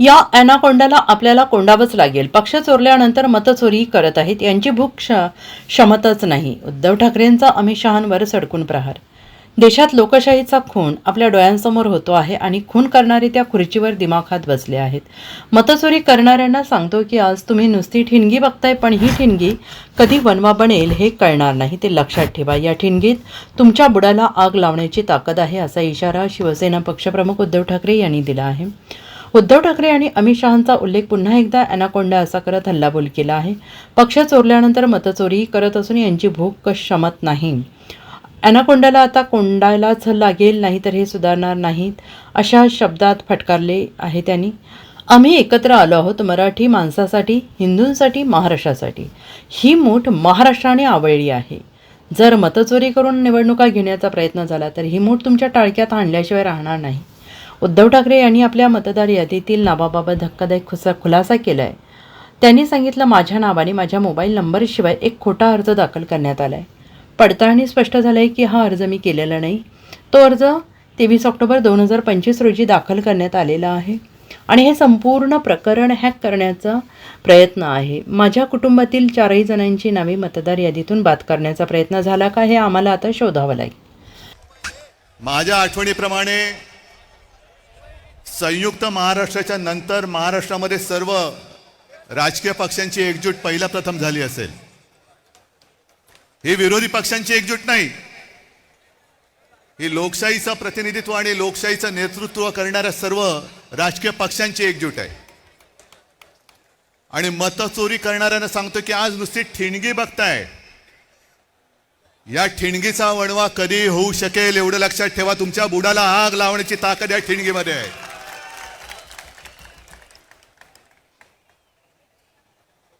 या अॅनाकोंडाला आपल्याला कोंडावंच लागेल. पक्ष चोरल्यानंतर मतचोरी करत आहेत. यांची भूक क्ष क्षमतच नाही. उद्धव ठाकरेंचा अमित शहांवर सडकून प्रहार. देशात लोकशाहीचा खून आपल्या डोळ्यांसमोर होतो आहे आणि खून करणारे त्या खुर्चीवर दिमाखात बसले आहेत. मतचोरी करणाऱ्यांना सांगतो की आज तुम्ही नुसती ठिणगी बघताय पण ही ठिणगी कधी वनवा बनेल हे कळणार नाही. ते लक्षात ठेवा. या ठिणगीत तुमच्या बुडाला आग लावण्याची ताकद आहे असा इशारा शिवसेना पक्षप्रमुख उद्धव ठाकरे यांनी दिला आहे. उद्धव ठाकरे आणि अमित शहांचा उल्लेख पुन्हा एकदा अॅनाकोंडा असा करत हल्लाबोल केला आहे. पक्ष चोरल्यानंतर मतचोरी करत असून यांची भूक क्षमत नाही. अॅनाकोंडाला आता कोंडायलाच लागेल नाही तर हे सुधारणार नाहीत अशा शब्दात फटकारले आहे त्यांनी. आम्ही एकत्र आलो आहोत मराठी माणसासाठी हिंदूंसाठी महाराष्ट्रासाठी. ही मूठ महाराष्ट्राने आवळली आहे. जर मतचोरी करून निवडणुका घेण्याचा प्रयत्न झाला तर ही मूठ तुमच्या टाळक्यात आणल्याशिवाय राहणार नाही. उद्धव ठाकरे यांनी आपल्या मतदार यादीतील नावाबाबत धक्कादायक खुसा खुलासा केला आहे त्यांनी सांगितलं माझ्या नावाने माझ्या मोबाईल नंबरशिवाय एक खोटा अर्ज दाखल करण्यात आला आहे पडताळणी स्पष्ट झालं आहे की हा अर्ज मी केलेला नाही. तो अर्ज तेवीस ऑक्टोबर दोन हजार पंचवीस रोजी दाखल करण्यात आलेला आहे आणि हे संपूर्ण प्रकरण हॅक करण्याचा प्रयत्न आहे. माझ्या कुटुंबातील चारही जणांची नावे मतदार यादीतून बाद करण्याचा प्रयत्न झाला का हे आम्हाला आता शोधावं लागेल. माझ्या आठवणीप्रमाणे संयुक्त महाराष्ट्राच्या नंतर महाराष्ट्रामध्ये सर्व राजकीय पक्षांची एकजूट पहिला प्रथम झाली असेल. ही विरोधी पक्षांची एकजूट नाही. ही लोकशाहीचं प्रतिनिधित्व आणि लोकशाहीचं नेतृत्व करणाऱ्या सर्व राजकीय पक्षांची एकजूट आहे. आणि मतचोरी करणाऱ्यांना सांगतो की आज नुसती ठिणगी बघताय. या ठिणगीचा वणवा कधी होऊ शकेल एवढं लक्षात ठेवा तुमच्या बुडाला आग लावण्याची ताकद या ठिणगीमध्ये आहे.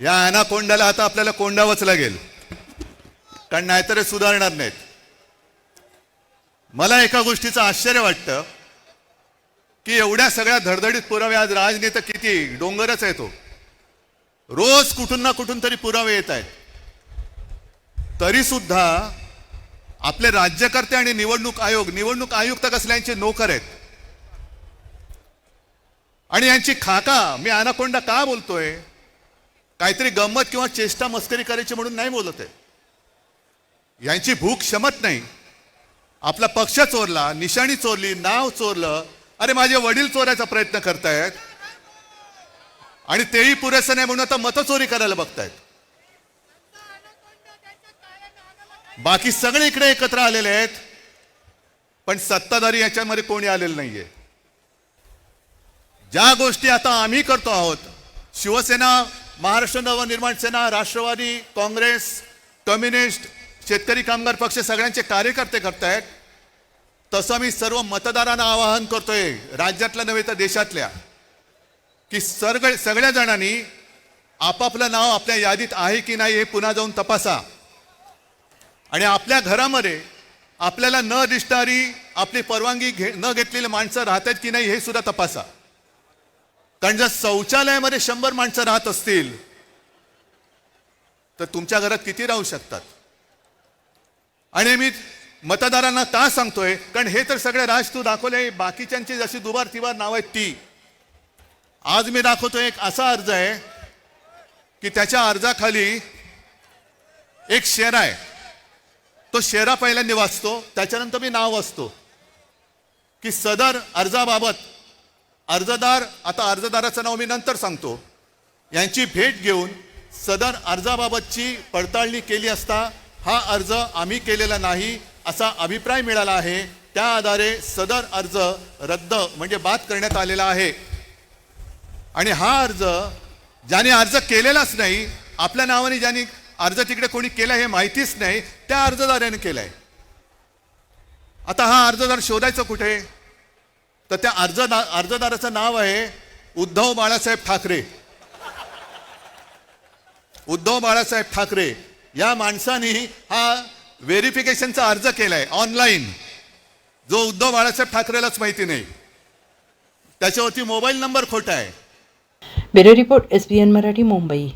या अनाकोंडाला आता आपल्याला कोंडावंच लागेल. कारण नाहीतर सुधारणार नाहीत. मला एका गोष्टीचं आश्चर्य वाटतं की एवढ्या सगळ्या धडधडीत पुरावे आज राजनेता किती डोंगरच आहे तो हो. रोज कुठून ना कुठून तरी पुरावे येत आहेत. तरी सुद्धा आपले राज्यकर्ते आणि निवडणूक आयोग निवडणूक आयुक्त कसल्यांचे नोकर आहेत. आणि यांची खाका मी अनाकोंडा का बोलतोय? काहीतरी गंमत किंवा चेष्टा मस्करी करायची म्हणून नाही बोलत आहे. यांची भूक क्षमत नाही. आपला पक्ष चोरला निशाणी चोरली नाव चोरलं. अरे माझे वडील चोरायचा प्रयत्न करतायत. आणि तेही पुरेसं नाही म्हणून आता मतचोरी करायला बघतायत. बाकी सगळे इकडे एकत्र आलेले आहेत. पण सत्ताधारी याच्यामध्ये कोणी आलेलं नाहीये. ज्या गोष्टी आता आम्ही करतो आहोत शिवसेना महाराष्ट्र नवनिर्माण सेना राष्ट्रवादी काँग्रेस कम्युनिस्ट शेतकरी कामगार पक्ष सगळ्यांचे कार्यकर्ते करतायत. तसं मी सर्व मतदारांना आवाहन करतोय राज्यातल्या नव्हे तर देशातल्या की सर्ग सगळ्या जणांनी आपापलं नाव आपल्या यादीत आहे की नाही हे पुन्हा जाऊन तपासा. आणि आपल्या घरामध्ये आपल्याला न दिसणारी आपली परवानगी घे न घेतलेली माणसं राहत आहेत की नाही हे सुद्धा तपासा. कारण जर शौचालयामध्ये शंभर माणसं राहत असतील तर तुमच्या घरात किती राहू शकतात? आणि मी मतदारांना का सांगतोय कारण हे तर सगळे राज तू दाखवले बाकीच्यांची जशी दुबार तिबार नाव आहेत ती. आज मी दाखवतोय एक असा अर्ज आहे की त्याच्या अर्जाखाली एक शेरा आहे. तो शेरा पहिल्यांदा वाचतो त्याच्यानंतर मी नाव वाचतो की सदर अर्जाबाबत अर्जदार आता अर्जदाराचं नाव मी नंतर सांगतो. यांची भेट घेऊन सदर अर्जाबाबतची पडताळणी केली असता हा अर्ज आम्ही केलेला नाही असा अभिप्राय मिळाला आहे. त्या आधारे सदर अर्ज रद्द म्हणजे बाद करण्यात आलेला आहे. आणि हा अर्ज ज्याने अर्ज केलेलाच नाही आपल्या नावाने ज्याने अर्ज तिकडे कोणी केला हे माहितीच नाही त्या अर्जदाराने केलाय. आता हा अर्जदार शोधायचं कुठे? तर त्या अर्जदार अर्जदाराचं नाव आहे उद्धव बाळासाहेब ठाकरे. उद्धव बाळासाहेब ठाकरे. या माणसाने हा व्हेरिफिकेशनचा अर्ज केलाय ऑनलाईन. जो उद्धव बाळासाहेब ठाकरेलाच माहिती नाही. त्याच्यावरती मोबाईल नंबर खोटा आहे. Bureau report S B N Marathi Mumbai.